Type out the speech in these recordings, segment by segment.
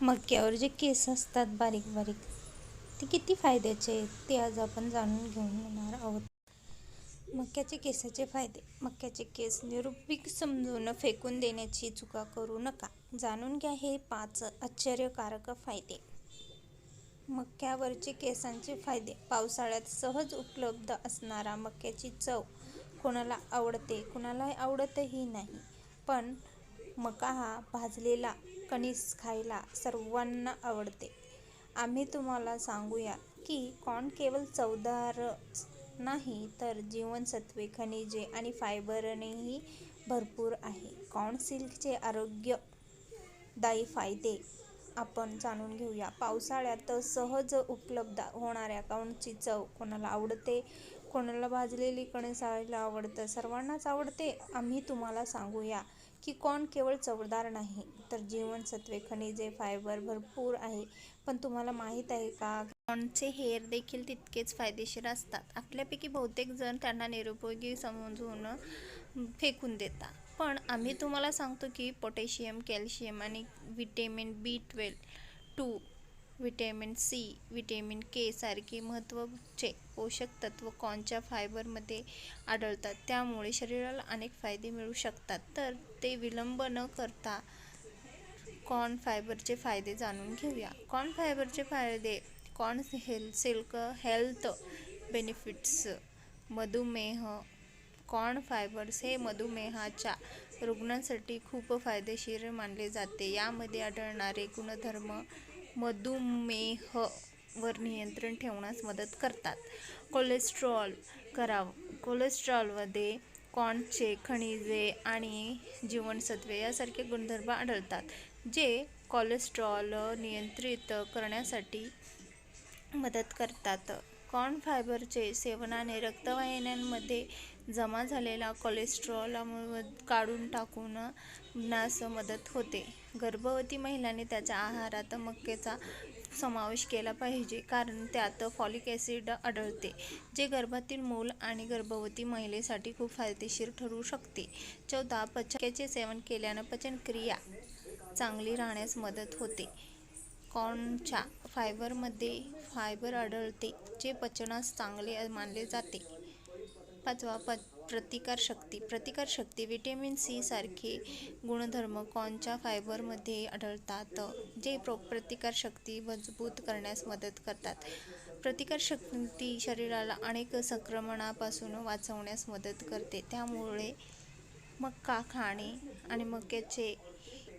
मक्यावर जे केस असतात बारीक बारीक ते किती फायद्याचे आहेत ते आज आपण जाणून घेऊन येणार आहोत. मक्याचे केसाचे फायदे मक्याचे केस निरुपीक समजून फेकून देण्याची चुका करू नका. जाणून घ्या हे पाच आश्चर्यकारक फायदे. मक्यावरचे केसांचे फायदे पावसाळ्यात सहज उपलब्ध असणारा मक्याची चव कोणाला आवडते कोणाला आवडतही नाही. पण मका हा भाजलेला कणीस खायला सर्वांना आवडते. आम्ही तुम्हाला सांगूया की कॉर्न केवळ चवदार नाही तर जीवनसत्वे खनिजे आणि फायबरनेही भरपूर आहे. कॉर्न सिल्कचे आरोग्यदायी फायदे आपण जाणून घेऊया. पावसाळ्यात सहज उपलब्ध होणाऱ्या कॉर्नची चव कोणाला आवडते? कोणाला भाजलेली कणीस खायला आवडतं? सर्वांनाच आवडते? आम्ही तुम्हाला सांगूया. की कॉर्न केवळ चवदार नाही तर जीवनसत्वे खनिजे फायबर भरपूर आहे. पण तुम्हाला माहीत आहे का? कॉर्नचे हेअर देखील तितकेच फायदेशीर असतात. आपल्यापैकी बहुतेक जण त्यांना निरुपयोगी समजून फेकून देतात. पण आम्ही तुम्हाला सांगतो की पोटॅशियम कॅल्शियम आणि vitamin B twelve two vitamin C vitamin K सारखी महत्त्वाचे पोषक तत्व कॉर्नच्या फायबरमध्ये आढळतात. त्यामुळे शरीराला अनेक फायदे मिळू शकतात. तर ते विलंब न करता कॉर्न फायबरचे फायदे जाणून घेऊया. कॉर्न फायबरचे फायदे corn health silk health benefits मधुमेह कॉर्न फायबर्स हे मधुमेहाच्या रुग्णांसाठी खूप फायदेशीर मानले जाते. यामध्ये आढळणारे गुणधर्म मधुमेहवर नियंत्रण ठेवण्यास मदत करतात. कोलेस्ट्रॉल कराव. कोलेस्ट्रॉलमध्ये कॉर्नचे खनिजे आणि जीवनसत्वे यासारखे गुणधर्म आढळतात जे कोलेस्ट्रॉल नियंत्रित करण्यासाठी मदत करतात. कॉर्न फायबरचे सेवनाने रक्तवाहिन्यांमध्ये जमा झालेला कोलेस्ट्रॉल काढून टाकून नास मदत होते. गर्भवती महिलांनी त्याच्या आहारात मक्याचा समावेश केला पाहिजे कारण त्यात फॉलिक ॲसिड आढळते जे गर्भातील मूल आणि गर्भवती महिलेसाठी खूप फायदेशीर ठरू शकते. चौदा पचक्याचे सेवन केल्यानं पचनक्रिया चांगली राहण्यास मदत होते. कॉर्नच्या फायबरमध्ये फायबर आढळते जे पचनास चांगले मानले जाते. पाचवा प प्रतिकारशक्ती प्रतिकारशक्ती व्हिटॅमिन सी सारखे गुणधर्म कॉर्नच्या फायबरमध्ये आढळतात जे प्रो प्रतिकारशक्ती मजबूत करण्यास मदत करतात. प्रतिकारशक्ती शरीराला अनेक संक्रमणापासून वाचवण्यास मदत करते. त्यामुळे मका खाणे आणि मक्याचे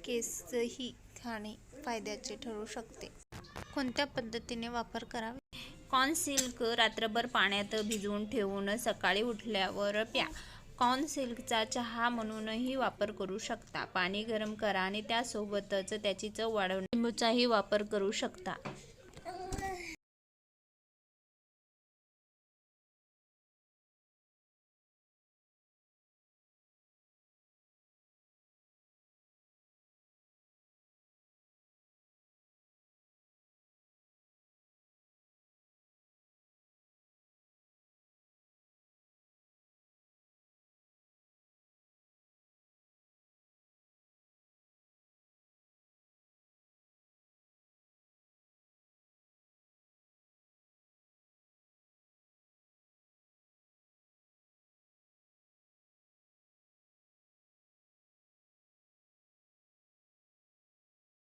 केसही खाणे फायद्याचे ठरू शकते. कोणत्या पद्धतीने वापर करावे? कॉर्न सिल्क रात्रभर पाण्यात भिजवून ठेवून सकाळी उठल्यावर प्या. कॉर्न सिल्कचा चहा म्हणूनही वापर करू शकता. पाणी गरम करा आणि त्यासोबतच त्याची चव वाढवण्या लिंबूचाही वापर करू शकता.